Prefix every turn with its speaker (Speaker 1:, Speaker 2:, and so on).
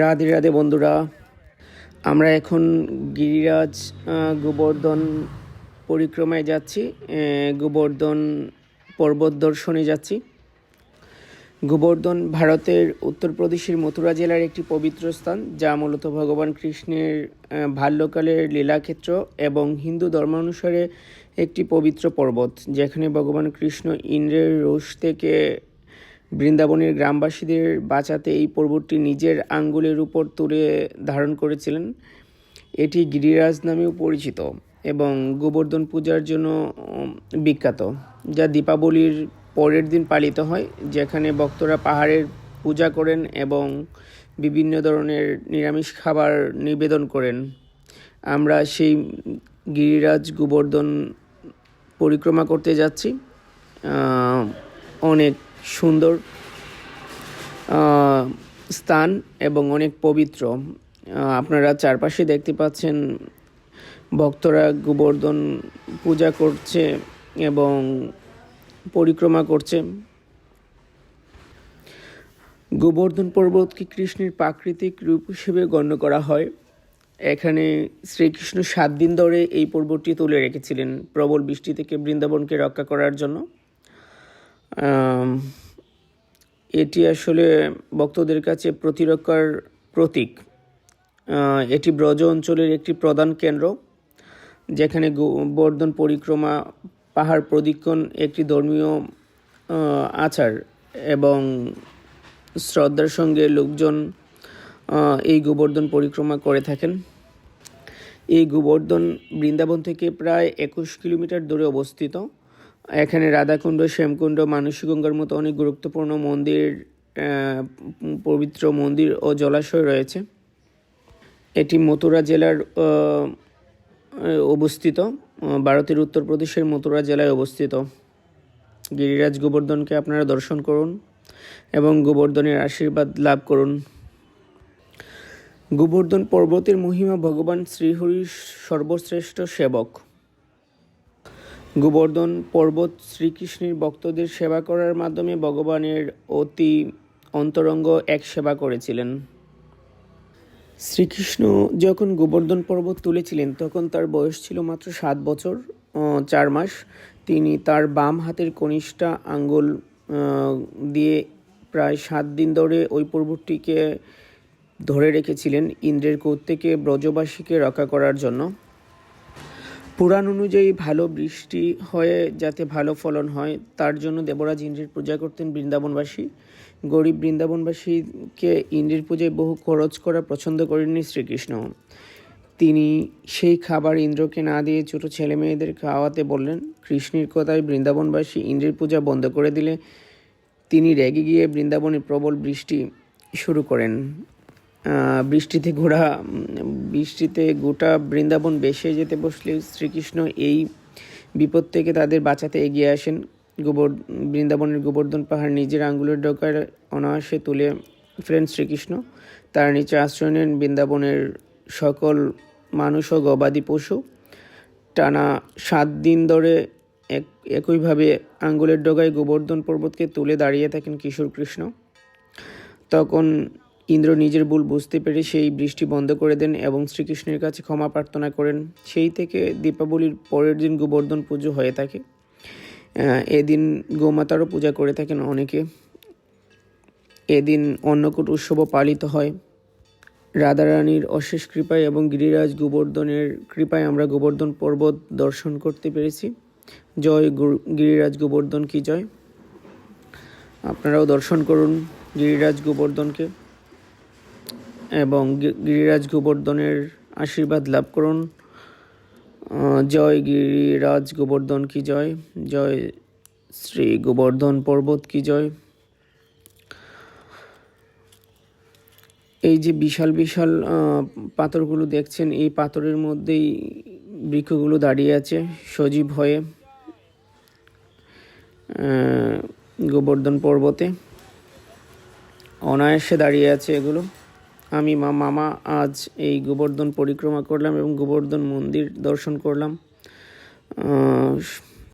Speaker 1: রাধে রাধে বন্ধুরা। আমরা এখন গিরিরাজ গোবর্ধন পরিক্রমায় যাচ্ছি গোবর্ধন পর্বত দর্শনে যাচ্ছি। গোবর্ধন ভারতের উত্তরপ্রদেশের মথুরা জেলার একটি পবিত্র স্থান, যা মূলত ভগবান কৃষ্ণের বাল্যকালের লীলাক্ষেত্র এবং হিন্দু ধর্মানুসারে একটি পবিত্র পর্বত, যেখানে ভগবান কৃষ্ণ ইন্দ্রের রোষ থেকে বৃন্দাবনের গ্রামবাসীদের বাঁচাতে এই পর্বতটি নিজের আঙ্গুলের উপর তুলে ধারণ করেছিলেন। এটি গিরিরাজ নামেও পরিচিত এবং গোবর্ধন পূজার জন্য বিখ্যাত, যা দীপাবলির পরের দিন পালিত হয়, যেখানে ভক্তরা পাহাড়ের পূজা করেন এবং বিভিন্ন ধরনের নিরামিষ খাবার নিবেদন করেন। আমরা সেই গিরিরাজ গোবর্ধন পরিক্রমা করতে যাচ্ছি। অনেক সুন্দর স্থান এবং অনেক পবিত্র। আপনারা চারপাশে দেখতে পাচ্ছেন ভক্তরা গোবর্ধন পূজা করছে এবং পরিক্রমা করছে। গোবর্ধন পর্বতকে কৃষ্ণের প্রাকৃতিক রূপ হিসেবে গণ্য করা হয়। এখানে শ্রীকৃষ্ণ সাত দিন ধরে এই পর্বতটি তুলে রেখেছিলেন প্রবল বৃষ্টি থেকে বৃন্দাবনকে রক্ষা করার জন্য। এটি আসলে ভক্তদের কাছে প্রতিরক্ষার প্রতীক। এটি ব্রজ অঞ্চলের একটি প্রধান কেন্দ্র, যেখানে গোবর্ধন পরিক্রমা, পাহাড় প্রদীক্ষণ একটি ধর্মীয় আচার এবং শ্রদ্ধার সঙ্গে লোকজন এই গোবর্ধন পরিক্রমা করে থাকেন। এই গোবর্ধন বৃন্দাবন থেকে প্রায় একুশ কিলোমিটার দূরে অবস্থিত। এখানে রাধাকুণ্ড, শ্যামকুণ্ড মানসী গঙ্গার মতো অনেক গুরুত্বপূর্ণ মন্দির পবিত্র মন্দির ও জলাশয় রয়েছে। এটি মথুরা জেলার অবস্থিত। ভারতের উত্তরপ্রদেশের মথুরা জেলায় অবস্থিত। গিরিরাজ গোবর্ধনকে আপনারা দর্শন করুন এবং গোবর্ধনের আশীর্বাদ লাভ করুন। গোবর্ধন পর্বতের মহিমা ভগবান শ্রীহরির সর্বশ্রেষ্ঠ সেবক। গোবর্ধন পর্বত শ্রীকৃষ্ণের ভক্তদের সেবা করার মাধ্যমে ভগবানের অতি অন্তরঙ্গ এক সেবা করেছিলেন। শ্রীকৃষ্ণ যখন গোবর্ধন পর্বত তুলেছিলেন, তখন তার বয়স ছিল মাত্র সাত বছর চার মাস। তিনি তার বাম হাতের কনিষ্ঠা আঙ্গুল দিয়ে প্রায় সাত দিন ধরে ওই পর্বতটিকে ধরে রেখেছিলেন ইন্দ্রের থেকে ব্রজবাসীকে রক্ষা করার জন্য। পুরাণ অনুযায়ী ভালো বৃষ্টি হয়ে যাতে ভালো ফলন হয়, তার জন্য দেবরাজ ইন্দ্রের পূজা করতেন বৃন্দাবনবাসী। গরিব বৃন্দাবনবাসীকে ইন্দ্রের পূজায় বহু খরচ করা পছন্দ করেননি শ্রীকৃষ্ণ। তিনি সেই খাবার ইন্দ্রকে না দিয়ে ছোট ছেলে মেয়েদের খাওয়াতে বললেন, কৃষ্ণের কথায় বৃন্দাবনবাসী ইন্দ্রের পূজা বন্ধ করে দিলে তিনি রেগে গিয়ে বৃন্দাবনে প্রবল বৃষ্টি শুরু করেন। বৃষ্টিতে ঘোড়া বৃষ্টিতে গোটা বৃন্দাবন বেসে যেতে বসলে শ্রীকৃষ্ণ এই বিপদ থেকে তাদের বাঁচাতে এগিয়ে আসেন। গোবর, বৃন্দাবনের গোবর্ধন পাহাড় নিজের আঙ্গুলের ডোকার অনায়াসে তুলে ফেলেন শ্রীকৃষ্ণ। তার নিচে আশ্রয় নেন বৃন্দাবনের সকল মানুষ ও গবাদি পশু। টানা সাত দিন ধরে এক, একইভাবে আঙ্গুলের ডগায় গোবর্ধন পর্বতকে তুলে দাঁড়িয়ে থাকেন কিশোর কৃষ্ণ। তখন ইন্দ্র নিজের ভুল বুঝতে পেরে সেই বৃষ্টি বন্ধ করে দেন এবং শ্রীকৃষ্ণের কাছে ক্ষমা প্রার্থনা করেন। সেই থেকে দীপাবলির পরের দিন গোবর্ধন পুজো হয়ে থাকে। এদিন গোমাতারও পূজা করে থাকেন অনেকে। এদিন অন্নকূট উৎসবও পালিত হয়। রাধারানীর অশেষ কৃপায় এবং গিরিরাজ গোবর্ধনের কৃপায় আমরা গোবর্ধন পর্বত দর্শন করতে পেরেছি। জয় গুরু- গিরিরাজ গোবর্ধন কি জয়? আপনারাও দর্শন করুন গিরিরাজ গোবর্ধনকে। এবং গিরিরাজ গোবর্ধনের আশীর্বাদ লাভ করুন। জয় গিরিরাজ গোবর্ধন কি জয়? জয় শ্রী গোবর্ধন পর্বত কি জয়? এই যে বিশাল বিশাল পাথরগুলো দেখছেন, এই পাথরের মধ্যেই বৃক্ষগুলো দাঁড়িয়ে আছে সজীব হয়ে গোবর্ধন পর্বতে। অনায়াসে দাঁড়িয়ে আছে এগুলো। আমি মা মামা আজ এই গোবর্ধন পরিক্রমা করলাম এবং গোবর্ধন মন্দির দর্শন করলাম।